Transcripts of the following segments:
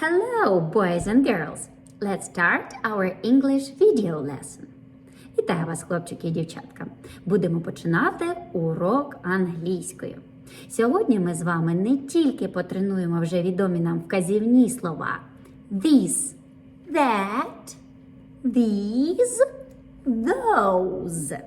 Hello, boys and girls! Let's start our English video lesson. Вітаю вас, хлопчики і дівчатка! Будемо починати урок англійською. Сьогодні ми з вами не тільки потренуємо вже відомі нам вказівні слова this, that, these, those.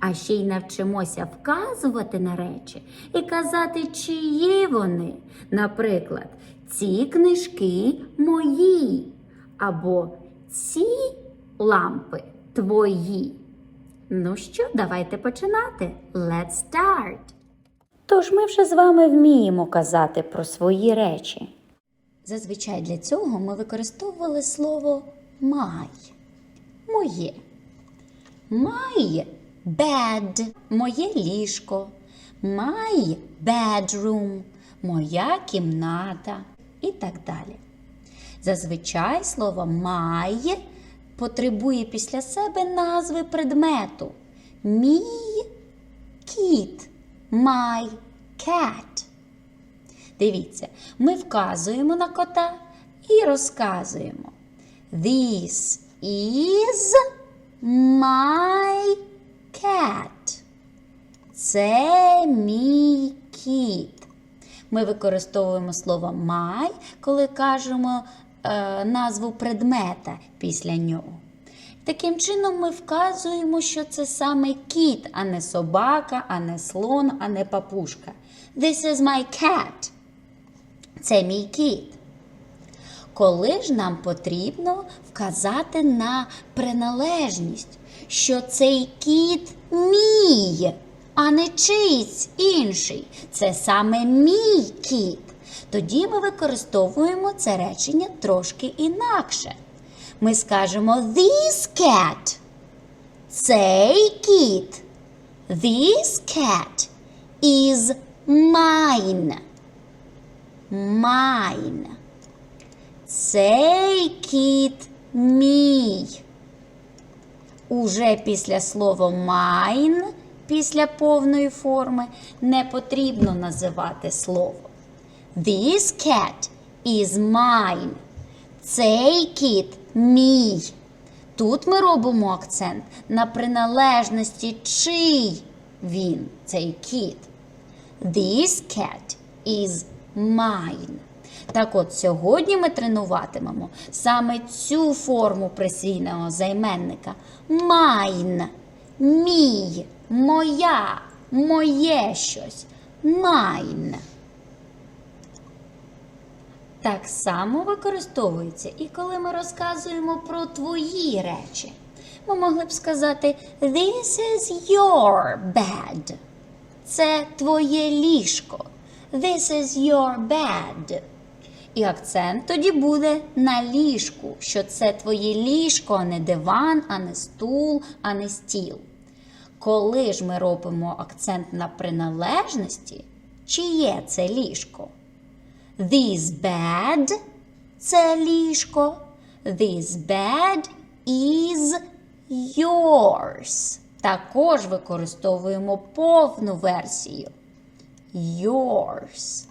А ще й навчимося вказувати на речі і казати, чиї вони. Наприклад, ці книжки мої. Або ці лампи твої. Ну що, давайте починати. Let's start. Тож ми вже з вами вміємо казати про свої речі. Зазвичай для цього ми використовували слово май. Моє. My bed – моє ліжко. My bedroom – моя кімната і так далі. Зазвичай слово my потребує після себе назви предмету. Мій кіт, my cat. Дивіться, ми вказуємо на кота і розказуємо. This is my cat. Це мій кіт. Ми використовуємо слово my, коли кажемо е, назву предмета після нього. Таким чином, ми вказуємо, що це саме кіт, а не собака, а не слон, а не папушка. This is my cat. Це мій кіт. Коли ж нам потрібно вказати на приналежність, що цей кіт мій, а не чийсь інший. Це саме мій кіт. Тоді ми використовуємо це речення трошки інакше. Ми скажемо this cat. Цей кіт. This cat is mine. Mine. Цей кіт мій. Уже після слова mine, після повної форми, не потрібно називати слово. This cat is mine. Цей кіт мій. Тут ми робимо акцент на приналежності, чий він, цей кіт. This cat is mine. Так от, сьогодні ми тренуватимемо саме цю форму присвійного займенника mine. Мій, моя, моє щось. Mine. Так само використовується і коли ми розказуємо про твої речі. Ми могли б сказати This is your bed. Це твоє ліжко. This is your bed. І акцент тоді буде на ліжку, що це твоє ліжко, а не диван, а не стул, а не стіл. Коли ж ми робимо акцент на приналежності, чиє це ліжко? This bed – це ліжко. This bed is yours. Також використовуємо повну версію. Yours.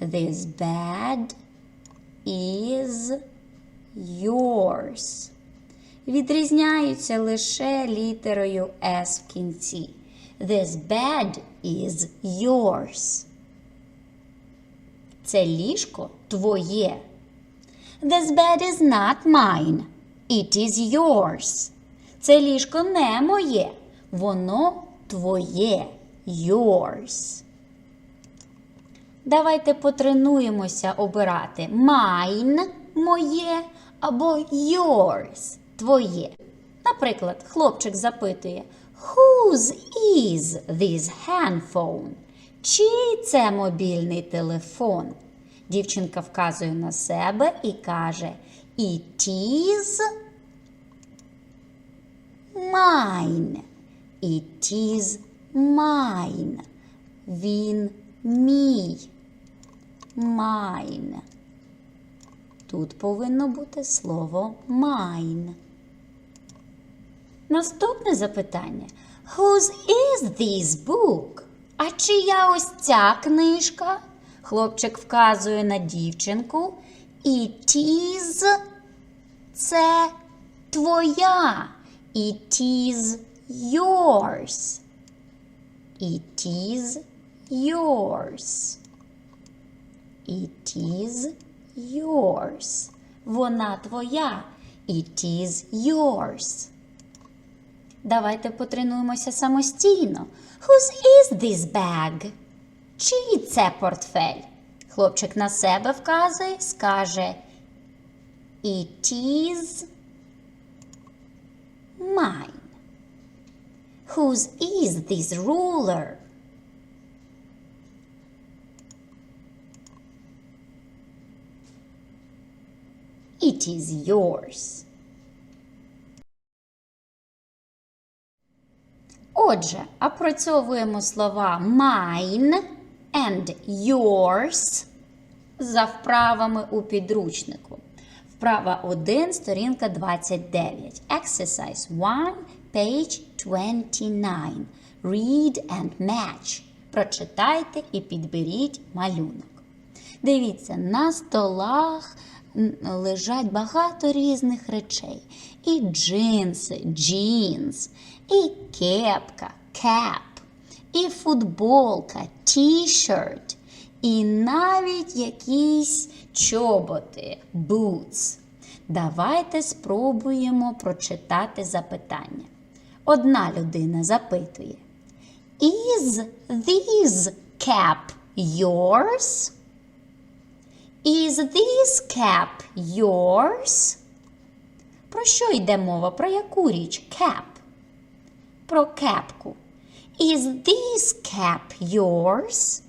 This bed is yours. Відрізняються лише літерою S в кінці. This bed is yours. Це ліжко твоє. This bed is not mine. It is yours. Це ліжко не моє. Воно твоє. Yours. Давайте потренуємося обирати mine моє або yours твоє. Наприклад, хлопчик запитує Whose is this handphone? Чий це мобільний телефон? Дівчинка вказує на себе і каже It is mine. It is mine. Він мій. Mine. Тут повинно бути слово mine. Наступне запитання. Whose is this book? А чия ось ця книжка? Хлопчик вказує на дівчинку It is це твоя. It is yours. It is yours. It is yours. Вона твоя. It is yours. Давайте потренуємося самостійно. Whose is this bag? Чий це портфель? Хлопчик на себе вказує, скаже It is mine. Whose is this ruler? It is yours. Отже, опрацьовуємо слова mine and yours за вправами у підручнику. Вправа 1, сторінка 29. Exercise 1, page 29. Read and match. Прочитайте і підберіть малюнок. Дивіться, на столах лежать багато різних речей. І джинси, jeans, і кепка, cap, і футболка, t-shirt, і навіть якісь чоботи, boots. Давайте спробуємо прочитати запитання. Одна людина запитує: Is this cap yours? Is this cap yours? Про що йде мова? Про яку річ? Cap. Про кепку. Is this cap yours?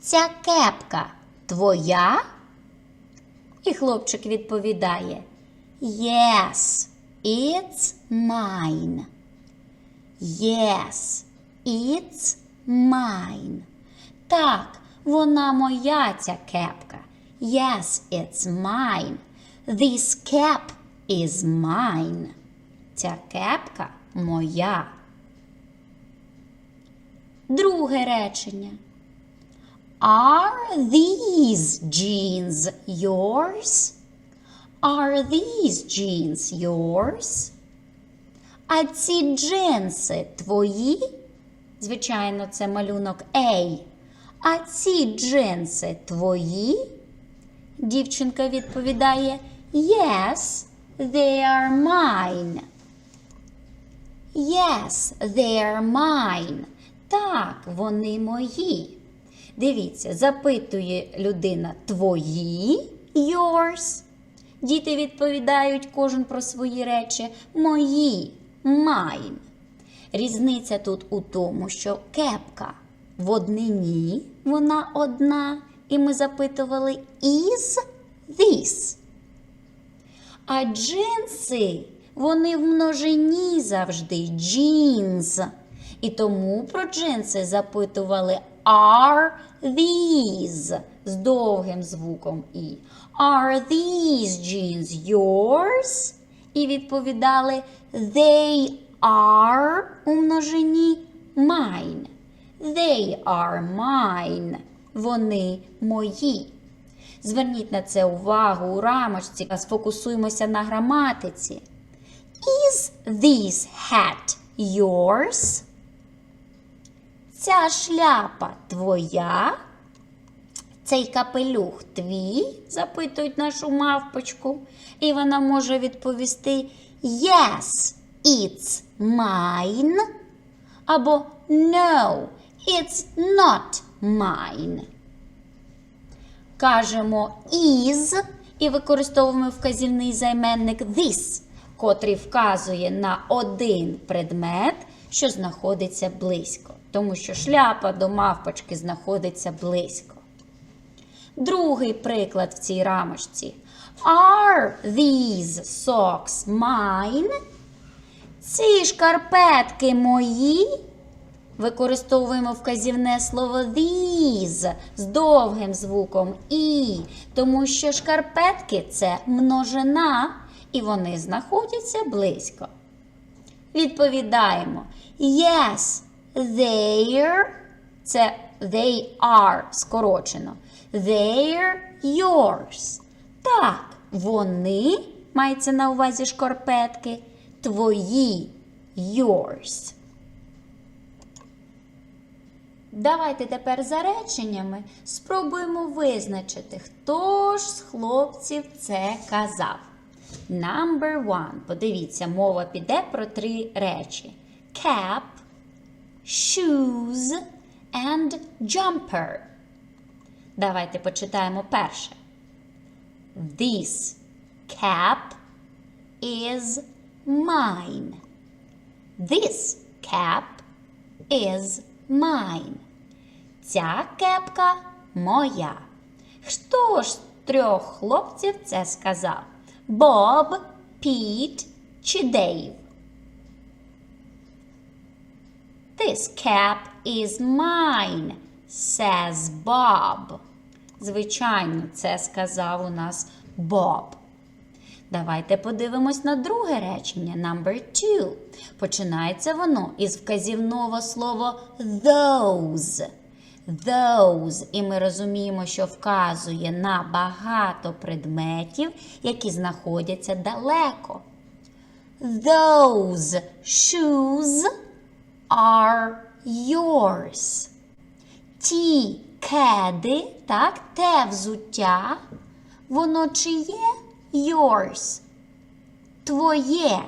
Ця кепка твоя? І хлопчик відповідає: Yes, it's mine. Yes, it's mine. Так, вона моя ця кепка. Yes, it's mine. This cap is mine. Ця кепка моя. Друге речення. Are these jeans yours? Are these jeans yours? А ці джинси твої? Звичайно, це малюнок A. А ці джинси твої? Дівчинка відповідає Yes, they are mine. Yes, they are mine. Так, вони мої. Дивіться, запитує людина твої yours. Діти відповідають кожен про свої речі мої mine. Різниця тут у тому, що кепка в однині, вона одна, і ми запитували is this. А джинси, вони в множині завжди jeans. І тому про джинси запитували are these з довгим звуком і. Are these jeans yours? І відповідали they are у множині mine. They are mine. Вони мої. Зверніть на це увагу у рамочці, а сфокусуємося на граматиці. Is this hat yours? Ця шляпа твоя? Цей капелюх твій? запитують нашу мавпочку. І вона може відповісти Yes, it's mine. Або No, it's not mine. Кажемо is і використовуємо вказівний займенник this, котрий вказує на один предмет, що знаходиться близько. Тому що шляпа до мавпочки знаходиться близько. Другий приклад в цій рамочці. Are these socks mine? Ці шкарпетки мої. Використовуємо вказівне слово these з довгим звуком і, тому що шкарпетки це множина, і вони знаходяться близько. Відповідаємо Yes, they're це they are скорочено. They're yours. Так, вони, мається на увазі шкарпетки, твої, yours. Давайте тепер за реченнями спробуємо визначити, хто ж з хлопців це казав. Number one. Подивіться, мова піде про три речі: cap, shoes and jumper. Давайте почитаємо перше. This cap is mine. This cap is mine. Ця кепка моя. Хто ж з трьох хлопців це сказав? Боб, Піт чи Дейв? This cap is mine, says Bob. Звичайно, це сказав у нас Боб. Давайте подивимось на друге речення, number two. Починається воно із вказівного слова those. Those. І ми розуміємо, що вказує на багато предметів, які знаходяться далеко. Those shoes are yours. Ті кеди, так, те взуття, воно чиє? Yours. Твоє.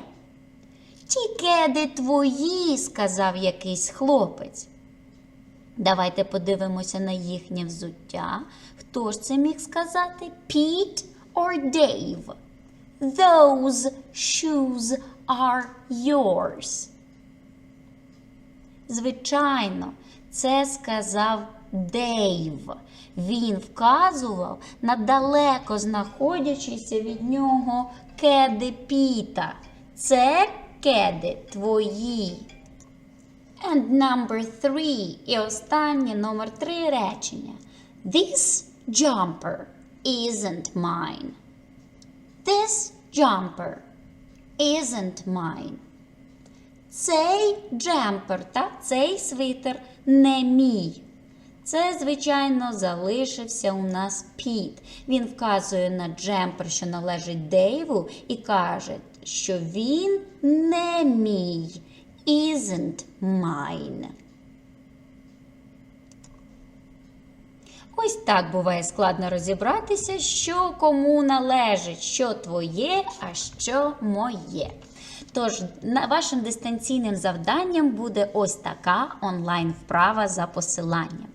Ті кеди твої, сказав якийсь хлопець. Давайте подивимося на їхнє взуття. Хто ж це міг сказати? Pete or Dave? Those shoes are yours. Звичайно, це сказав Дейв. Він вказував на далеко знаходячіся від нього кеди Піта. Це кеди твої. And number three. І останнє номер три речення. This jumper isn't mine. This jumper isn't mine. Цей джемпер, так, цей свитер не мій. Це, звичайно, залишився у нас Піт. Він вказує на джемпер, що належить Дейву, і каже, що він не мій. Isn't mine. Ось так буває складно розібратися, що кому належить, що твоє, а що моє. Тож, вашим дистанційним завданням буде ось така онлайн-вправа за посиланням.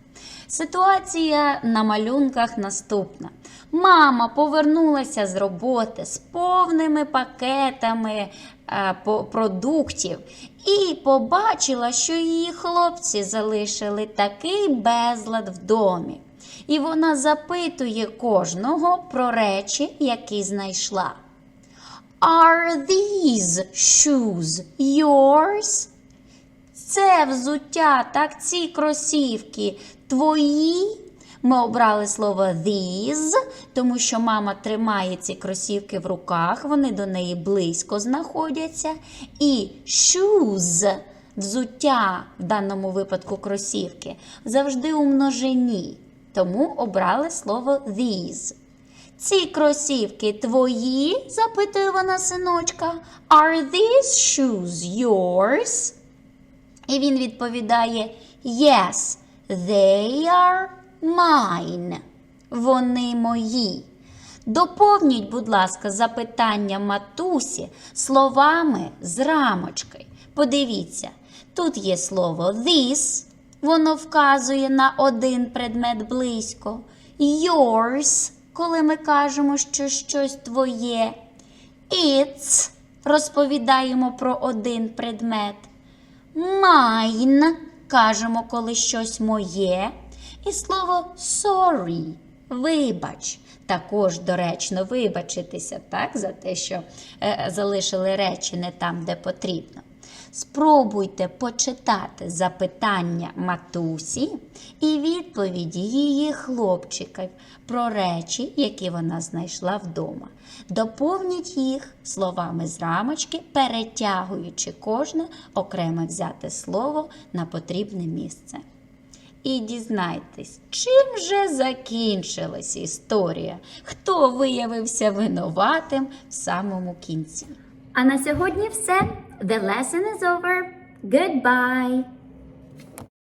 Ситуація на малюнках наступна. Мама повернулася з роботи з повними пакетами е, продуктів і побачила, що її хлопці залишили такий безлад в домі. І вона запитує кожного про речі, які знайшла. Are these shoes yours? Це взуття, так, ці кросівки твої. Ми обрали слово these, тому що мама тримає ці кросівки в руках, вони до неї близько знаходяться. І shoes, взуття, в даному випадку кросівки, завжди у множині. Тому обрали слово these. Ці кросівки твої? запитує вона синочка. Are these shoes yours? І він відповідає Yes, they are mine. Вони мої. Доповніть, будь ласка, запитання матусі словами з рамочки. Подивіться, тут є слово this, воно вказує на один предмет близько. Yours, коли ми кажемо, що щось твоє. It's розповідаємо про один предмет. Mine кажемо, коли щось моє. І слово sorry вибач. Також доречно вибачитися так, за те, що е, залишили речі не там, де потрібно. Спробуйте почитати запитання матусі і відповіді її хлопчиків про речі, які вона знайшла вдома. Доповніть їх словами з рамочки, перетягуючи кожне окремо взяте слово на потрібне місце. І дізнайтесь, чим же закінчилася історія, хто виявився винуватим в самому кінці. А на сьогодні все. The lesson is over. Goodbye!